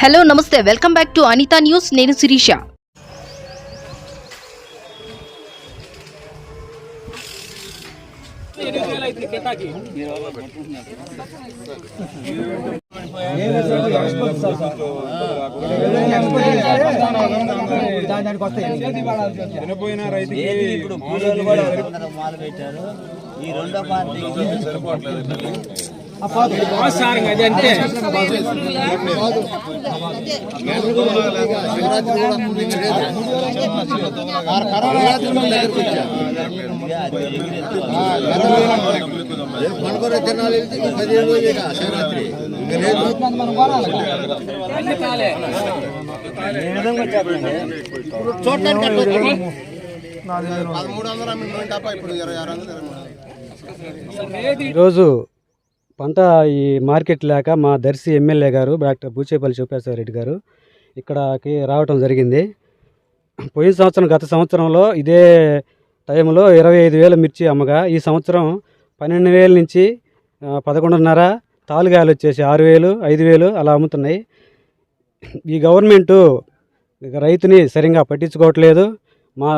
Hello నమస్తే. Welcome back to Anitha news. నేను శిరీష. చనిపోయిన రైతుకి ఇప్పుడు కూలీలు కూడా అందరూ మొదలు పెట్టారు. ఈ రెండో పార్టీకి మనకొర తిరణాలు వెళ్తే ఇంకా పదిహేను రోజులు ఇక శివరాత్రి చూడటానికి. పదమూడు వందల ఇప్పుడు ఇరవై ఆరు వందలు ఇరవై మూడు వందలు. ఈరోజు పంట ఈ మార్కెట్ లేక మా దర్శి ఎమ్మెల్యే గారు డాక్టర్ బూచేపల్లి శివప్రసాద్ రెడ్డి గారు ఇక్కడకి రావటం జరిగింది. పోయిన సంవత్సరం గత సంవత్సరంలో ఇదే టైంలో ఇరవై ఐదు వేల మిర్చి అమ్మగా ఈ సంవత్సరం పన్నెండు వేల నుంచి పదకొండున్నర తాలుగాయలు వచ్చేసి ఆరు వేలు ఐదు వేలు అలా అమ్ముతున్నాయి. ఈ గవర్నమెంటు రైతుని సరిగా పట్టించుకోవట్లేదు. మా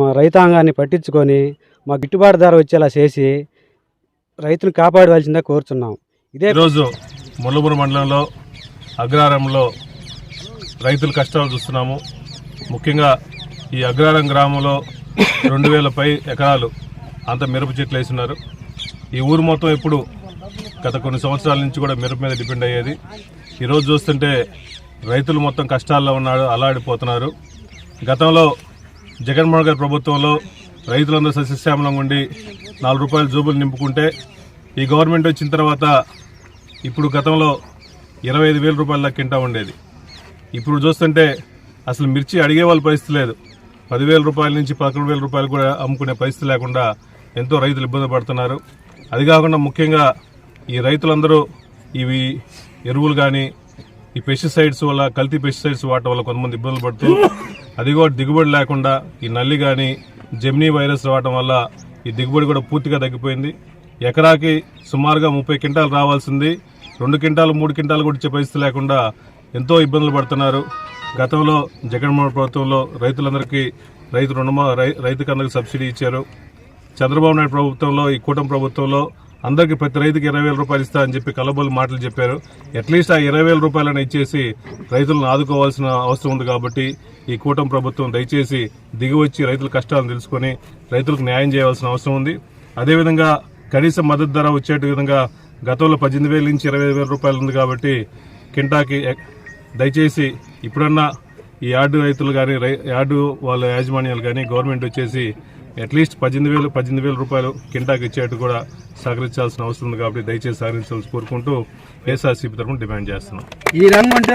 మా రైతాంగాన్ని పట్టించుకొని మా గిట్టుబాటు ధర వచ్చేలా చేసి రైతును కాపాడవలసిందే కోరుతున్నాం ఇదే రోజు ముల్లబురు మండలంలో అగ్రారంలో రైతుల కష్టాలు చూస్తున్నాము. ముఖ్యంగా ఈ అగ్రారం గ్రామంలో రెండు వేల పై ఎకరాలు అంత మిరప చెట్లు వేస్తున్నారు ఈ ఊరు మొత్తం ఇప్పుడు గత కొన్ని సంవత్సరాల నుంచి కూడా మిరప మీద డిపెండ్ అయ్యేది. ఈరోజు చూస్తుంటే రైతులు మొత్తం కష్టాల్లో ఉన్నాడు అలాడిపోతున్నారు గతంలో జగన్మోహన్ గారి ప్రభుత్వంలో రైతులందరూ సస్యశ్యామలంగా ఉండి నాలుగు రూపాయలు జోబులు నింపుకుంటే ఈ గవర్నమెంట్ వచ్చిన తర్వాత ఇప్పుడు గతంలో ఇరవై ఐదు వేల రూపాయల దాకా కింటా ఉండేది. ఇప్పుడు చూస్తుంటే అసలు మిర్చి అడిగే వాళ్ళ పరిస్థితి లేదు. పదివేల రూపాయల నుంచి పదకొండు వేల రూపాయలు కూడా అమ్ముకునే పరిస్థితి లేకుండా ఎంతో రైతులు ఇబ్బంది పడుతున్నారు. అది కాకుండా ముఖ్యంగా ఈ రైతులందరూ ఇవి ఎరువులు కానీ ఈ పెస్టిసైడ్స్ వల్ల కల్తీ పెస్టిసైడ్స్ వాడటం వల్ల కొంతమంది ఇబ్బందులు పడుతూ అది కూడా దిగుబడి లేకుండా ఈ నల్లి కానీ జెమినీ వైరస్ రావడం వల్ల ఈ దిగుబడి కూడా పూర్తిగా తగ్గిపోయింది. ఎకరాకి సుమారుగా ముప్పై క్వింటాలు రావాల్సింది. రెండు క్వింటాలు మూడు క్వింటాలు కూడా ఇచ్చే పరిస్థితి లేకుండా ఎంతో ఇబ్బందులు పడుతున్నారు. గతంలో జగన్మోహన్ ప్రభుత్వంలో రైతులందరికీ రైతు రుణమా రై- రైతు అందరికి సబ్సిడీ ఇచ్చారు. చంద్రబాబు నాయుడు ప్రభుత్వంలో ఈ కూటమి ప్రభుత్వంలో అందరికీ ప్రతి రైతుకి ఇరవై వేల రూపాయలు ఇస్తా అని చెప్పి కలబోలు మాటలు చెప్పారు. అట్లీస్ట్ ఆ ఇరవై వేల రూపాయలను ఇచ్చేసి రైతులను ఆదుకోవాల్సిన అవసరం ఉంది కాబట్టి ఈ కూటమి ప్రభుత్వం దయచేసి దిగివచ్చి రైతుల కష్టాలను తెలుసుకొని రైతులకు న్యాయం చేయాల్సిన అవసరం ఉంది. అదేవిధంగా కనీస మద్దతు ధర వచ్చే విధంగా గతంలో పద్దెనిమిది వేల నుంచి ఇరవై వేల రూపాయలు ఉంది కాబట్టి కింటాకి దయచేసి ఇప్పుడన్నా ఈ యార్డు రైతులు కానీ యార్డు వాళ్ళ యాజమాన్యాలు కానీ గవర్నమెంట్ వచ్చేసి అట్లీస్ట్ పద్దెనిమిది వేలు పద్దెనిమిది వేల రూపాయలు కింటాకి ఇచ్చేట్టు కూడా సహకరించాల్సిన అవసరం ఉంది కాబట్టి దయచేసి సహకరించాల్సి కోరుకుంటూ ఏసార్సీపీ తరఫున డిమాండ్ చేస్తున్నాం. ఈ అంటే